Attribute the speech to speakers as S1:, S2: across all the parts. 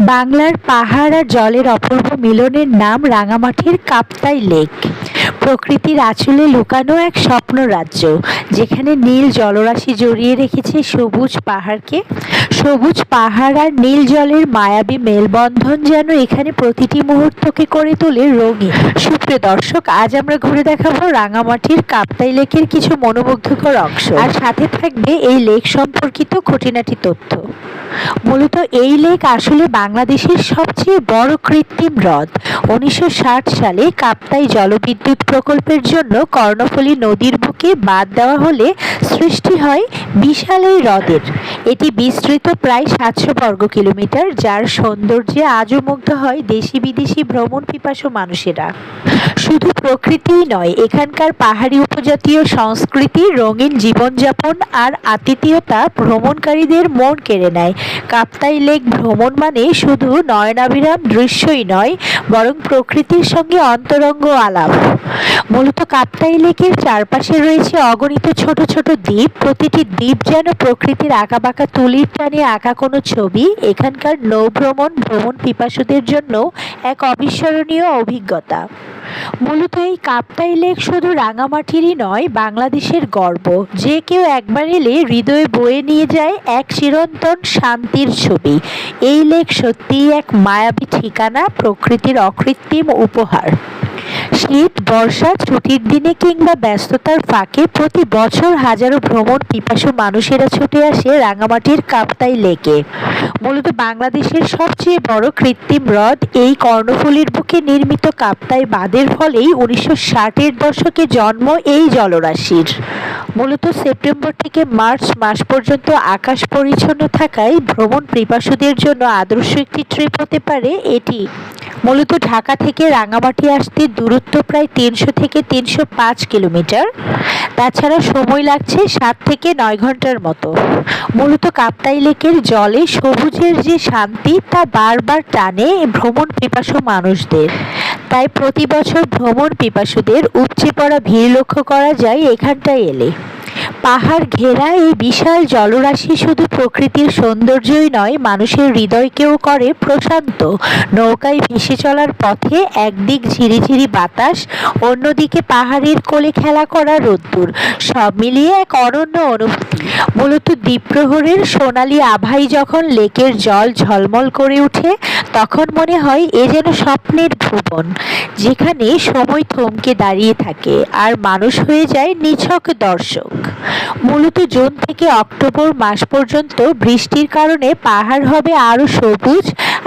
S1: বাংলার পাহাড় আর জলের অপূর্ব মিলনের নাম রাঙামাটির কাপ্তাই লেক। প্রকৃতির আঁচলে লুকানো এক স্বপ্ন রাজ্য যেখানে নীল জলরাশি জড়িয়ে রেখেছে সবুজ পাহাড়কে। সবুজ পাহাড় আর নীল জলের মায়াবী মেলবন্ধন যেন এখানে প্রতিটি মুহূর্তকে করে তোলে রঙিন। সুপ্রিয় দর্শক, আজ আমরা ঘুরে দেখাবো রাঙামাটির কাপ্তাই লেকের কিছু মনোমুগ্ধকর অংশ। আর সাথে থাকবে এই লেক সম্পর্কিত খুঁটিনাটি তথ্য। মূলত এই লেক আসলে বাংলাদেশের সবচেয়ে বড় কৃত্রিম হ্রদ। উনিশশো ষাট সালে কাপ্তাই জলবিদ্যুৎ প্রকল্পের জন্য কর্ণফুলী নদীর বুকে বাঁধ দেওয়া হলে সৃষ্টি হয় বিশাল এই হ্রদের। এটি বিস্তৃত প্রায় সাতশো বর্গ কিলোমিটার, যার সৌন্দর্যে আজও মুগ্ধ হয় দেশি বিদেশি ভ্রমণ পিপাসু মানুষেরা। শুধু প্রকৃতিই নয়, এখানকার পাহাড়ি উপজাতীয় সংস্কৃতি, রঙিন জীবনযাপন আর আতিথেয়তা ভ্রমণকারীদের মন কেড়ে নেয়। কাপ্তাই লেক ভ্রমণ মানে শুধু নয়নাভিরাম দৃশ্যই নয়, বরং প্রকৃতির সঙ্গে অন্তরঙ্গ আলাপ। মূলত কাপ্তাই লেকের চারপাশে রয়েছে অগণিত ছোট ছোট দ্বীপ। প্রতিটি দ্বীপ যেন প্রকৃতির আঁকাবাঁকা তুলির টানে আঁকা কোনো ছবি। এখানকার নৌভ্রমণ, ভ্রমণ পিপাসুদের জন্য এক অবিস্মরণীয় অভিজ্ঞতা। মূলত এই কাপ্তাই লেক শুধু রাঙামাটিরই নয়, বাংলাদেশের গর্ব। যে কেউ একবার এলে হৃদয়ে বয়ে নিয়ে যায় এক চিরন্তন শান্তির ছবি। এই লেক সত্যিই এক মায়াবী ঠিকানা, প্রকৃতির অকৃত্রিম উপহার। শীত, বর্ষা, ছুটির দিনে কিংবা ব্যস্ততার ফাঁকে প্রতি বছর হাজারো ভ্রমণ পিপাসু মানুষেরা ছুটে আসে রাঙামাটির কাপ্তাই লেকে। মূলত বাংলাদেশের সবচেয়ে বড় কৃত্রিম হ্রদ এই কর্ণফুলির বুকে নির্মিত কাপ্তাই বাঁধের ফলেই উনিশশো ষাটের দশকে জন্ম এই জলরাশির। মূলত সেপ্টেম্বর থেকে মার্চ মাস পর্যন্ত আকাশ পরিচ্ছন্ন থাকায় ভ্রমণ পিপাসুদের জন্য আদর্শ একটি ট্রিপ হতে পারে এটি। মূলত ঢাকা থেকে রাঙামাটি আসতে দূরত্ব প্রায় তিনশো থেকে তিনশো পাঁচ কিলোমিটার। তাছাড়া সময় লাগছে সাত থেকে নয় ঘণ্টার মতো। মূলত কাপ্তাই লেকের জলে সবুজের যে শান্তি তা বারবার টানে ভ্রমণ পিপাসু মানুষদের। তাই প্রতি বছর ভ্রমণ পিপাসুদের উপচে পড়া ভিড় লক্ষ্য করা যায় এখানটায় এলে। পাহাড় ঘেরা এই বিশাল জলরাশি শুধু প্রকৃতির সৌন্দর্যই নয়, মানুষের হৃদয়কেও করে প্রশান্ত। নৌকায় ভেসে চলার পথে একদিক ঝিরিঝিরি বাতাস, অন্যদিকে পাহাড়ের কোলে খেলা করা রোদ্দুর, সব মিলিয়ে এক অনন্য অনুভূতি। মূলত দ্বীপ্রহরের সোনালি আভাই যখন লেকের জল ঝলমল করে ওঠে, তখন মনে হয় এ যেন স্বপ্নের ভুবন, যেখানে সময় থমকে দাঁড়িয়ে থাকে আর মানুষ হয়ে যায় নিছক দর্শক। মূলত জুন থেকে অক্টোবর মাস পর্যন্ত বৃষ্টির কারণে পাহাড় হবে আরও সবুজ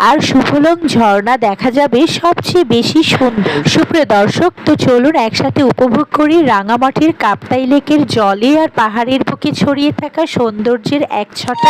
S1: আর সুফলং ঝর্ণা দেখা যাবে সবচেয়ে বেশি সুন্দর। সুপ্রিয় দর্শক, তো চলুন একসাথে উপভোগ করি রাঙামাটির কাপ্তাই লেকের জলে আর পাহাড়ের বুকে ছড়িয়ে থাকা সৌন্দর্যের এক ছটা।